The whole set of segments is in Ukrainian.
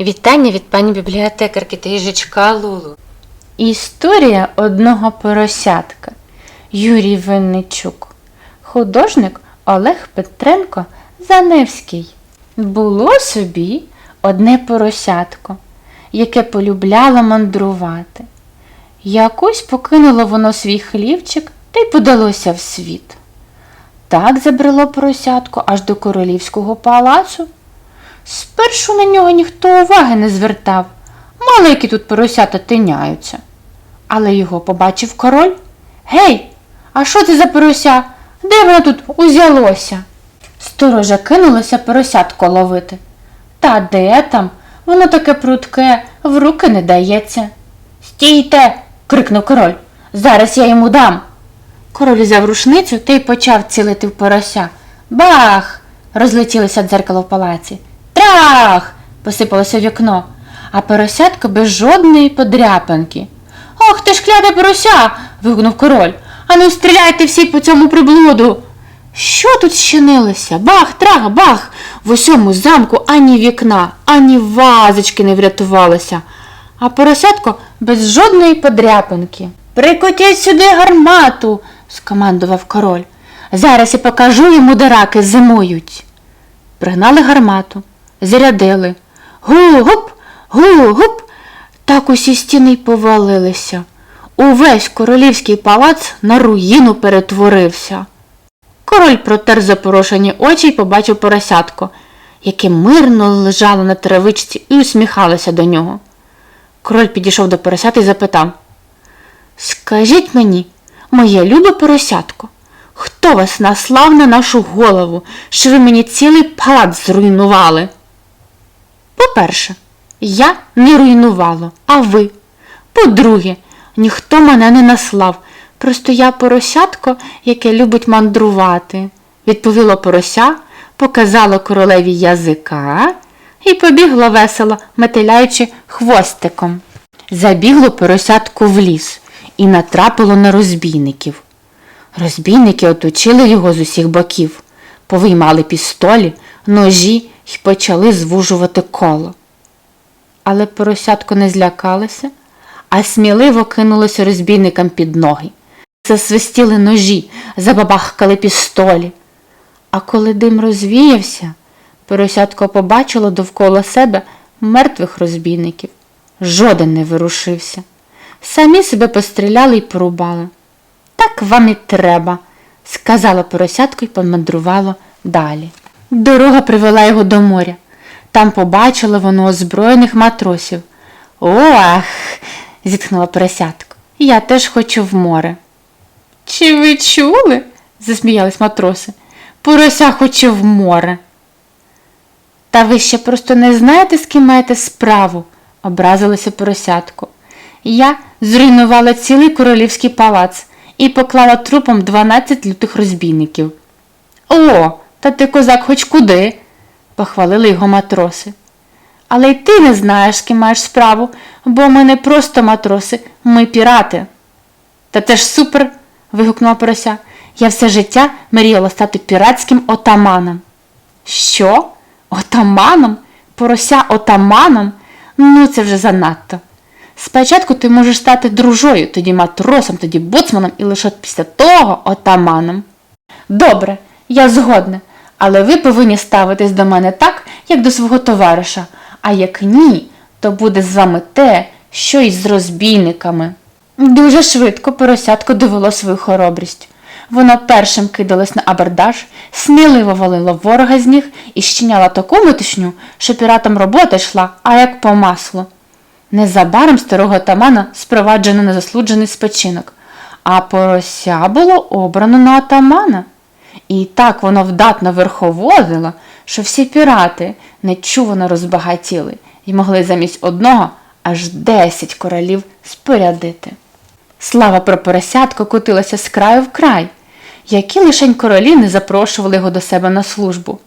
Вітання від пані бібліотекарки та їжачка Лулу. Історія одного поросятка. Юрій Винничук. Художник Олег Петренко Заневський. Було собі одне поросятко, яке полюбляло мандрувати. Якось покинуло воно свій хлівчик та й подалося в світ. Так забрело поросятко аж до королівського палацу. Спершу на нього ніхто уваги не звертав, мало які тут поросята тиняються. Але його побачив король. Гей, а що це за порося? Де воно тут узялося? Сторожа кинулося поросятко ловити. Та де там? Воно таке прудке, в руки не дається. Стійте. крикнув король. Зараз я йому дам. Король взяв рушницю та й почав цілити в порося. Бах! розлетілося дзеркало в палаці. Трах! посипалося вікно, а поросятко без жодної подряпинки. Ох ти ж кляте порося. вигукнув король. Ану, стріляйте всі по цьому приблуду. Що тут щинилося? Бах, трах, бах! В усьому замку ані вікна, ані вазочки не врятувалося, а поросятко без жодної подряпинки. Прикотіть сюди гармату, скомандував король. Зараз я покажу йому, де раки зимують. Пригнали гармату, зарядили. Гу-гуп, гу-гуп. Так усі стіни й повалилися. Увесь королівський палац на руїну перетворився. Король протер запорошені очі й побачив поросятко, яке мирно лежало на травичці і усміхалося до нього. Король підійшов до поросята і запитав Скажіть мені, моє любе поросятко, хто вас наслав на нашу голову, що ви мені цілий палац зруйнували? По-перше, я не руйнувала, а ви. По-друге, ніхто мене не наслав. Просто я поросятко, яке любить мандрувати, відповіло порося, показало королеві язика і побігло весело, метеляючи хвостиком. Забігло поросятко в ліс і натрапило на розбійників. Розбійники оточили його з усіх боків, повиймали пістолі, ножі й почали звужувати коло. Але поросятко не злякалося, а сміливо кинулося розбійникам під ноги. Засвистіли ножі, забабахкали пістолі. А коли дим розвіявся, поросятко побачило довкола себе мертвих розбійників. Жоден не вирушився. Самі себе постріляли й порубали. Так вам і треба, сказала поросятко й помандрувало далі. Дорога привела його до моря. Там побачило воно озброєних матросів. Ох, зітхнула поросятко. Я теж хочу в море. Чи ви чули? засміялись матроси. Порося хоче в море. Та ви ще просто не знаєте, з ким маєте справу, образилося поросятко. Я зруйнувала цілий королівський палац і поклала трупом 12 лютих розбійників. О, та ти козак хоч куди, похвалили його матроси. Але й ти не знаєш, з ким маєш справу, бо ми не просто матроси, ми пірати. Та це ж супер. вигукнула порося. Я все життя мріяла стати піратським отаманом. Що? Отаманом? Порося отаманом? Ну, це вже занадто. Спочатку ти можеш стати дружою, тоді матросом, тоді боцманом і лише після того отаманом. Добре, я згодна, але ви повинні ставитись до мене так, як до свого товариша, а як ні, то буде з вами те, що й з розбійниками. Дуже швидко поросятко довело свою хоробрість. Воно першим кидалось на абордаж, сміливо валило ворога з ніг і щиняло таку метушню, що піратам робота йшла, а як по маслу. Незабаром старого отамана спроваджено на заслуджений спочинок, а порося було обрано на отамана. І так воно вдатно верховодило, що всі пірати нечувано розбагатіли і могли замість одного аж десять королів спорядити. Слава про поросятко котилася з краю в край, які лишень королі не запрошували його до себе на службу.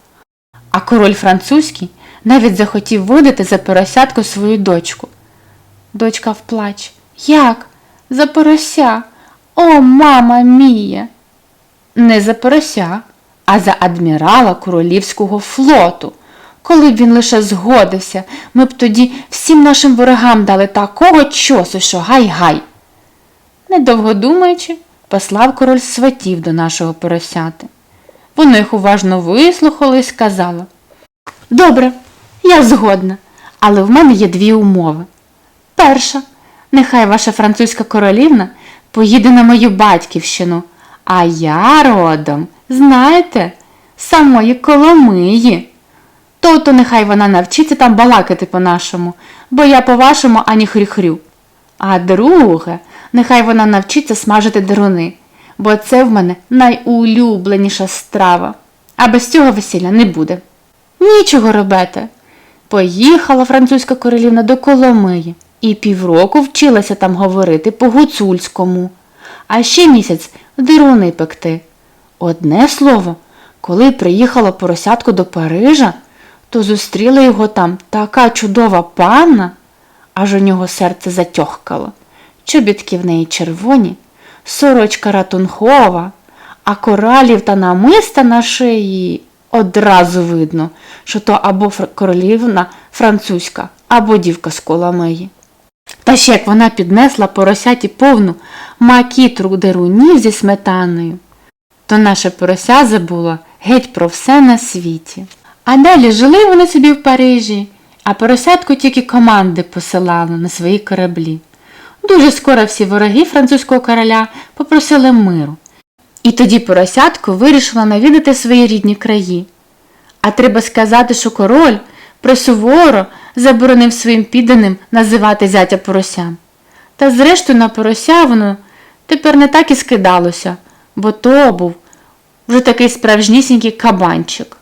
А король французький навіть захотів видати за поросятко свою дочку. Дочка вплач. Як? За порося? О, мама мія! Не за порося, а за адмірала королівського флоту, Коли б він лише згодився, ми б тоді всім нашим ворогам дали такого чосу, що гай-гай. Недовго думаючи, послав король сватів до нашого поросяти. Вони їх уважно вислухали і сказали Добре, я згодна, але в мене є дві умови. Перша, нехай ваша французька королівна поїде на мою батьківщину, а я родом, знаєте, самої Коломиї. То-то нехай вона навчиться там балакати по-нашому, бо я по-вашому ані хрю-хрю. А друге, нехай вона навчиться смажити деруни, бо це в мене найулюбленіша страва, а без цього весілля не буде. Нічого робити. Поїхала французька королівна до Коломиї і півроку вчилася там говорити по-гуцульському, а ще місяць дируни пекти. Одне слово, коли приїхала поросятко до Парижа, то зустріла його там така чудова панна, аж у нього серце затьохкало. Чобітки в неї червоні, сорочка ратунхова, а коралів та намиста на шиї одразу видно, що то або королівна французька, або дівка з Коломиї. Та ще як вона піднесла поросяті повну макітру дерунів зі сметаною, то наше порося забуло геть про все на світі. А далі жили вони собі в Парижі, а поросятку тільки команди посилали на свої кораблі. Дуже скоро всі вороги французького короля попросили миру. І тоді поросятко вирішила навідати свої рідні краї. А треба сказати, що король присуворо заборонив своїм підданим називати зятя поросям. Та зрештою на порося воно тепер не так і скидалося, бо то був вже такий справжнісінький кабанчик.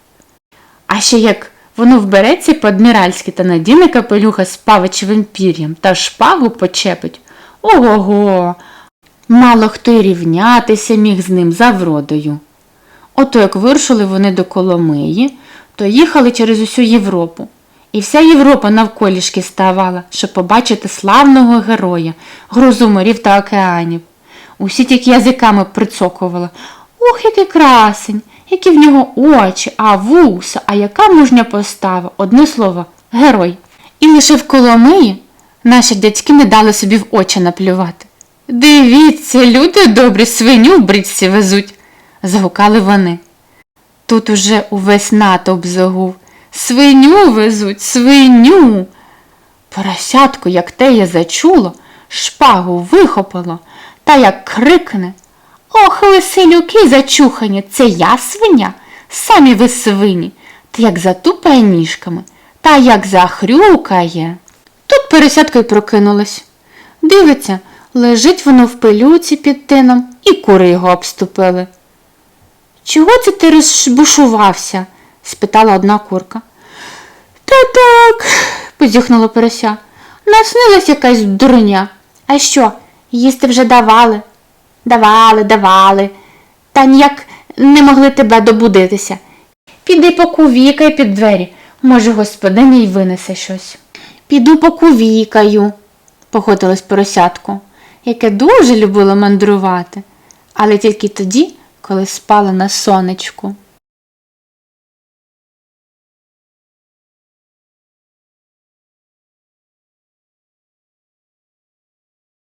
А ще як воно вбереться по-адміральськи та надіне капелюха з павичевим пір'ям та шпагу почепить. Ого-го! Мало хто й рівнятися міг з ним за вродою. Ото як вирушили вони до Коломиї, то їхали через усю Європу. І вся Європа навколішки ставала, щоб побачити славного героя, грозу морів та океанів. Усі тільки язиками прицокували. Ох, який красень, які в нього очі, а вуса, а яка мужня постава, одне слово, герой. І лише в Коломиї наші дядьки не дали собі в очі наплювати. Дивіться, люди добрі свиню в бричці везуть, загукали вони. Тут уже увесь натовп загув. Свиню везуть, свиню. Поросятко, як те я зачуло, шпагу вихопило, та як крикне. Ох, ви селюки зачухані, це я свиня, самі ви свині, та як затупає ніжками, та як захрюкає. Тут поросятко й прокинулось. Дивиться, лежить воно в пилюці під тином, і кури його обступили. Чого це ти розбушувався? Спитала одна курка. Та так, позіхнула порося. Наснилась якась дурня. А що, їсти вже давали? Давали, давали. Та ніяк не могли тебе добудитися. Піди покувікай під двері. Може, господиня й винесе щось. Піду покувікаю, погодилось поросятко, яке дуже любило мандрувати, але тільки тоді, коли спало на сонечку.